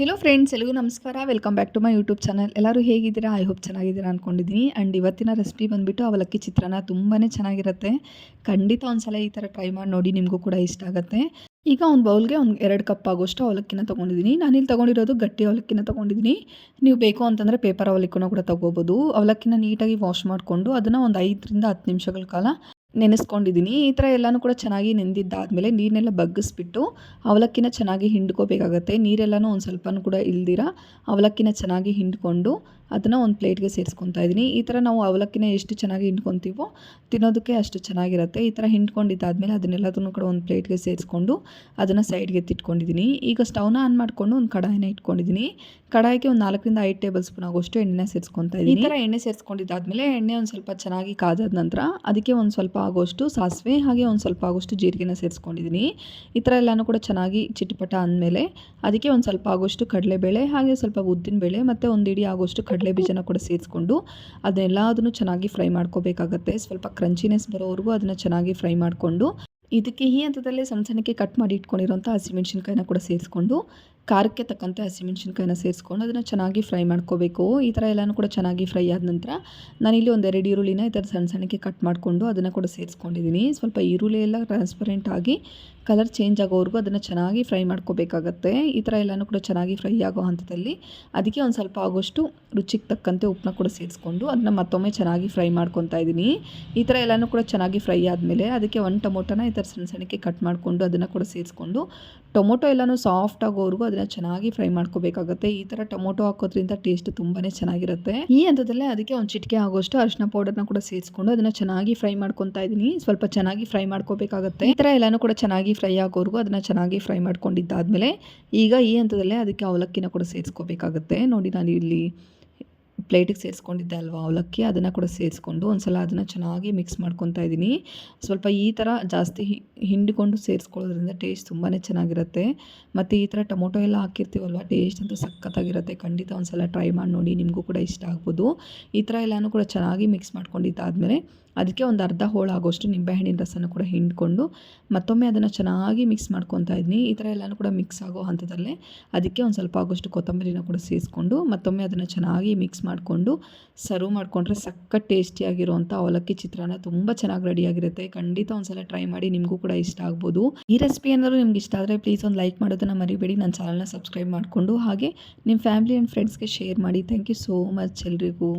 Hello friends ಎಲ್ಲರಿಗೂ ನಮಸ್ಕಾರ. Welcome back to my YouTube channel ಎಲ್ಲರೂ ಹೇಗಿದ್ದೀರಾ? ಐ ಹೋಪ್ ಚೆನ್ನಾಗಿದ್ದೀರಾ ಅಂದ್ಕೊಂಡಿದ್ದೀನಿ ಆ್ಯಂಡ್ ಇವತ್ತಿನ ರೆಸಿಪಿ ಬಂದುಬಿಟ್ಟು ಅವಲಕ್ಕಿ ಚಿತ್ರಾನ್ನ ತುಂಬಾ ಚೆನ್ನಾಗಿರುತ್ತೆ. ಖಂಡಿತ ಒಂದ್ಸಲ ಈ ಥರ ಟ್ರೈ ಮಾಡಿ ನೋಡಿ, ನಿಮಗೂ ಕೂಡ ಇಷ್ಟ ಆಗುತ್ತೆ. ಈಗ ಒಂದು ಬೌಲ್ಗೆ ಒಂದು ಎರಡು ಕಪ್ ಆಗೋಷ್ಟು ಅವಲಕ್ಕಿನ ತೊಗೊಂಡಿದ್ದೀನಿ. ನಾನಿಲ್ಲಿ ತೊಗೊಂಡಿರೋದು ಗಟ್ಟಿ ಅವಲಕ್ಕಿನ ತೊಗೊಂಡಿದ್ದೀನಿ. ನೀವು ಬೇಕು ಅಂತಂದರೆ ಪೇಪರ್ ಅವಲಕ್ಕಿನ ಕೂಡ ತೊಗೋಬೋದು. ಅವಲಕ್ಕಿನ ನೀಟಾಗಿ ವಾಶ್ ಮಾಡಿಕೊಂಡು ಅದನ್ನು ಒಂದು ಐದರಿಂದ ಹತ್ತು ನಿಮಿಷಗಳ ಕಾಲ ನೆನೆಸ್ಕೊಂಡಿದ್ದೀನಿ. ಈ ಥರ ಎಲ್ಲನೂ ಕೂಡ ಚೆನ್ನಾಗಿ ನೆಂದಿದ್ದಾದಮೇಲೆ ನೀರನ್ನೆಲ್ಲ ಬಗ್ಗಿಸ್ಬಿಟ್ಟು ಅವಲಕ್ಕಿನ ಚೆನ್ನಾಗಿ ಹಿಂಡ್ಕೋಬೇಕಾಗತ್ತೆ. ನೀರೆಲ್ಲನೂ ಒಂದು ಸ್ವಲ್ಪನೂ ಕೂಡ ಇಲ್ದಿರ, ಅವಲಕ್ಕಿನ ಚೆನ್ನಾಗಿ ಹಿಂಡ್ಕೊಂಡು ಅದನ್ನು ಒಂದು ಪ್ಲೇಟ್ಗೆ ಸೇರಿಸ್ಕೊತಾ ಇದ್ದೀನಿ ಈ ಥರ ನಾವು ಅವಲಕ್ಕಿನ ಎಷ್ಟು ಚೆನ್ನಾಗಿ ಹಿಂಡ್ಕೊತೀವೋ ತಿನ್ನೋದಕ್ಕೆ ಅಷ್ಟು ಚೆನ್ನಾಗಿರುತ್ತೆ. ಈ ಥರ ಹಿಂಡ್ಕೊಂಡಿದ್ದಾದ್ಮೇಲೆ ಅದನ್ನೆಲ್ಲದನ್ನು ಕೂಡ ಒಂದು ಪ್ಲೇಟ್ಗೆ ಸೇರಿಸ್ಕೊಂಡು ಅದನ್ನು ಸೈಡ್ಗೆ ಎತ್ತಿಟ್ಕೊಂಡಿದ್ದೀನಿ ಈಗ ಸ್ಟವ್ನ ಆನ್ ಮಾಡಿಕೊಂಡು ಒಂದು ಕಡಾಯಿನ ಇಟ್ಕೊಂಡಿದ್ದೀನಿ ಕಡಾಯಿಗೆ ಒಂದು ನಾಲ್ಕರಿಂದ ಐದು ಟೇಬಲ್ ಸ್ಪೂನ್ ಆಗೋಷ್ಟು ಎಣ್ಣೆ ಸೇರಿಸ್ಕೊತಾ ಇದ್ದೀನಿ ಈ ಥರ ಎಣ್ಣೆ ಸೇರಿಸ್ಕೊಂಡಿದ್ದಾದಮೇಲೆ ಎಣ್ಣೆ ಒಂದು ಸ್ವಲ್ಪ ಚೆನ್ನಾಗಿ ಕಾದಾದ ನಂತರ ಅದಕ್ಕೆ ಒಂದು ಸ್ವಲ್ಪ ಆಗೋಷ್ಟು ಸಾಸಿವೆ ಹಾಗೆ ಒಂದು ಸ್ವಲ್ಪ ಆಗೋಷ್ಟು ಜೀರಿಗೆನ ಸೇರಿಸ್ಕೊಂಡಿದ್ದೀನಿ ಈ ಥರ ಎಲ್ಲನೂ ಕೂಡ ಚೆನ್ನಾಗಿ ಚಿಟಪಟ ಅಂದಮೇಲೆ ಅದಕ್ಕೆ ಒಂದು ಸ್ವಲ್ಪ ಆಗೋಷ್ಟು ಕಡಲೆಬೇಳೆ ಹಾಗೆ ಸ್ವಲ್ಪ ಉದ್ದಿನ ಬೇಳೆ ಮತ್ತು ಒಂದು ಇಡೀ ಆಗೋಷ್ಟು ಕಡಲೆ ಬೀಜನ ಕೂಡ ಸೇರಿಸ್ಕೊಂಡು ಅದನ್ನೆಲ್ಲದನ್ನು ಚೆನ್ನಾಗಿ ಫ್ರೈ ಮಾಡ್ಕೋಬೇಕಾಗತ್ತೆ. ಸ್ವಲ್ಪ ಕ್ರಂಚಿನೆಸ್ ಬರೋವರೆಗೂ ಅದನ್ನು ಚೆನ್ನಾಗಿ ಫ್ರೈ ಮಾಡಿಕೊಂಡು ಇದಕ್ಕೆ ಈ ಹಂತದಲ್ಲೇ ಸಣ್ಣ ಸಣ್ಣಕ್ಕೆ ಕಟ್ ಮಾಡಿ ಇಟ್ಕೊಂಡಿರೋಂಥ ಹಸಿಮೆಣ್ಸಿನ್ಕಾಯಿನ ಕೂಡ ಸೇರಿಸ್ಕೊಂಡು ಖಾರಕ್ಕೆ ತಕ್ಕಂತೆ ಹಸಿಮೆಣ್ಸಿನ್ಕಾಯಿನ ಸೇರಿಸ್ಕೊಂಡು ಅದನ್ನು ಚೆನ್ನಾಗಿ ಫ್ರೈ ಮಾಡ್ಕೋಬೇಕು. ಈ ಥರ ಎಲ್ಲನೂ ಕೂಡ ಚೆನ್ನಾಗಿ ಫ್ರೈ ಆದ ನಂತರ ನಾನಿಲ್ಲಿ ಒಂದು ಎರಡು ಈರುಳ್ಳಿನ ಈ ಥರ ಸಣ್ಣ ಸಣ್ಣಕ್ಕೆ ಕಟ್ ಮಾಡಿಕೊಂಡು ಅದನ್ನು ಕೂಡ ಸೇರಿಸ್ಕೊಂಡಿದ್ದೀನಿ ಸ್ವಲ್ಪ ಈರುಳ್ಳಿ ಎಲ್ಲ ಟ್ರಾನ್ಸ್ಪರೆಂಟ್ ಆಗಿ ಕಲರ್ ಚೇಂಜ್ ಆಗೋವರೆಗೂ ಅದನ್ನು ಚೆನ್ನಾಗಿ ಫ್ರೈ ಮಾಡ್ಕೋಬೇಕಾಗತ್ತೆ. ಈ ಥರ ಎಲ್ಲನೂ ಕೂಡ ಚೆನ್ನಾಗಿ ಫ್ರೈ ಆಗೋ ಹಂತದಲ್ಲಿ ಅದಕ್ಕೆ ಒಂದು ಸ್ವಲ್ಪ ಆಗೋಷ್ಟು ರುಚಿಗೆ ತಕ್ಕಂತೆ ಉಪ್ಪನ್ನ ಕೂಡ ಸೇರಿಸ್ಕೊಂಡು ಅದನ್ನ ಮತ್ತೊಮ್ಮೆ ಚೆನ್ನಾಗಿ ಫ್ರೈ ಮಾಡ್ಕೊತಾ ಇದ್ದೀನಿ ಈ ಥರ ಎಲ್ಲನೂ ಕೂಡ ಚೆನ್ನಾಗಿ ಫ್ರೈ ಆದಮೇಲೆ ಅದಕ್ಕೆ ಒಂದು ಟೊಮೊಟೊನ ಈ ಥರ ಸಣ್ಣ ಸಣ್ಣಕ್ಕೆ ಕಟ್ ಮಾಡಿಕೊಂಡು ಅದನ್ನು ಕೂಡ ಸೇರಿಸ್ಕೊಂಡು ಟೊಮೊಟೊ ಎಲ್ಲನೂ ಸಾಫ್ಟ್ ಆಗೋವರೆಗೂ ಅದನ್ನು ಚೆನ್ನಾಗಿ ಫ್ರೈ ಮಾಡ್ಕೋಬೇಕಾಗುತ್ತೆ. ಈ ಥರ ಟೊಮೊಟೊ ಹಾಕೋದ್ರಿಂದ ಟೇಸ್ಟ್ ತುಂಬಾನೇ ಚೆನ್ನಾಗಿರುತ್ತೆ. ಈ ಹಂತದಲ್ಲೇ ಅದಕ್ಕೆ ಒಂದು ಚಿಟಿಕೆ ಆಗೋಷ್ಟು ಅರಿಶಿನ ಪೌಡರ್ನ ಕೂಡ ಸೇರಿಸ್ಕೊಂಡು ಅದನ್ನ ಚೆನ್ನಾಗಿ ಫ್ರೈ ಮಾಡ್ಕೊತಾ ಇದ್ದೀನಿ ಸ್ವಲ್ಪ ಚೆನ್ನಾಗಿ ಫ್ರೈ ಮಾಡ್ಕೋಬೇಕಾಗುತ್ತೆ. ಈ ಥರ ಎಲ್ಲಾನು ಕೂಡ ಚೆನ್ನಾಗಿ ಫ್ರೈ ಆಗೋವರೆಗೂ ಅದನ್ನ ಚೆನ್ನಾಗಿ ಫ್ರೈ ಮಾಡ್ಕೊಂಡಿದ್ದಾದ್ಮೇಲೆ ಈಗ ಈ ಹಂತದಲ್ಲೇ ಅದಕ್ಕೆ ಅವಲಕ್ಕಿನ ಕೂಡ ಸೇರಿಸ್ಕೋಬೇಕಾಗುತ್ತೆ. ನೋಡಿ ನಾನು ಇಲ್ಲಿ ಪ್ಲೇಟಿಗೆ ಸೇರಿಸ್ಕೊಂಡಿದ್ದೆ ಅಲ್ವಾ, ಅವಲಕ್ಕಿ ಅದನ್ನು ಕೂಡ ಸೇರಿಸ್ಕೊಂಡು ಒಂದು ಸಲ ಅದನ್ನು ಚೆನ್ನಾಗಿ ಮಿಕ್ಸ್ ಮಾಡ್ಕೊತಾ ಇದ್ದೀನಿ. ಸ್ವಲ್ಪ ಈ ಥರ ಜಾಸ್ತಿ ಹಿಂಡಿಕೊಂಡು ಸೇರಿಸ್ಕೊಳ್ಳೋದ್ರಿಂದ ಟೇಸ್ಟ್ ತುಂಬಾ ಚೆನ್ನಾಗಿರುತ್ತೆ. ಮತ್ತು ಈ ಥರ ಟೊಮೊಟೊ ಎಲ್ಲ ಹಾಕಿರ್ತೀವಲ್ವ ಟೇಸ್ಟ್ ಅಂತೂ ಸಖತ್ತಾಗಿರುತ್ತೆ. ಖಂಡಿತ ಒಂದು ಸಲ ಟ್ರೈ ಮಾಡಿ ನೋಡಿ, ನಿಮಗೂ ಕೂಡ ಇಷ್ಟ ಆಗ್ಬೋದು. ಈ ಥರ ಎಲ್ಲನೂ ಕೂಡ ಚೆನ್ನಾಗಿ ಮಿಕ್ಸ್ ಮಾಡ್ಕೊಂಡಿದ್ದಾದಮೇಲೆ ಅದಕ್ಕೆ ಒಂದು ಅರ್ಧ ಹೋಳಾಗೋಷ್ಟು ನಿಂಬೆಹಣ್ಣಿನ ರಸನ ಕೂಡ ಹಿಂಡ್ಕೊಂಡು ಮತ್ತೊಮ್ಮೆ ಅದನ್ನು ಚೆನ್ನಾಗಿ ಮಿಕ್ಸ್ ಮಾಡ್ಕೊತಾ ಇದ್ದೀನಿ ಈ ಥರ ಎಲ್ಲನೂ ಕೂಡ ಮಿಕ್ಸ್ ಆಗೋ ಹಂತದಲ್ಲೇ ಅದಕ್ಕೆ ಒಂದು ಸ್ವಲ್ಪ ಆಗೋಷ್ಟು ಕೊತ್ತಂಬರಿನ ಕೂಡ ಸೇರಿಸ್ಕೊಂಡು ಮತ್ತೊಮ್ಮೆ ಅದನ್ನು ಚೆನ್ನಾಗಿ ಮಿಕ್ಸ್ ಮಾಡಿಕೊಂಡು ಸರ್ವ್ ಮಾಡಿಕೊಂಡ್ರೆ ಸಕ್ಕ ಟೇಸ್ಟಿಯಾಗಿರುವಂಥ ಅವಲಕ್ಕಿ ಚಿತ್ರಾನ್ನ ತುಂಬ ಚೆನ್ನಾಗಿ ರೆಡಿಯಾಗಿರುತ್ತೆ ಖಂಡಿತ ಒಂದು ಸಲ ಟ್ರೈ ಮಾಡಿ ನಿಮಗೂ ಕೂಡ ಇಷ್ಟ ಆಗ್ಬೋದು. ಈ ರೆಸಿಪಿ ಏನಾದರೂ ನಿಮ್ಗೆ ಇಷ್ಟ ಆದರೆ ಪ್ಲೀಸ್ ಒಂದು ಲೈಕ್ ಮಾಡೋದನ್ನು ಮರಿಬೇಡಿ. ನನ್ನ ಚಾನಲ್ನ ಸಬ್ಸ್ಕ್ರೈಬ್ ಮಾಡಿಕೊಂಡು ಹಾಗೆ ನಿಮ್ಮ ಫ್ಯಾಮಿಲಿ ಆ್ಯಂಡ್ ಫ್ರೆಂಡ್ಸ್ಗೆ ಶೇರ್ ಮಾಡಿ. ಥ್ಯಾಂಕ್ ಯು ಸೋ ಮಚ್ ಎಲ್ರಿಗೂ.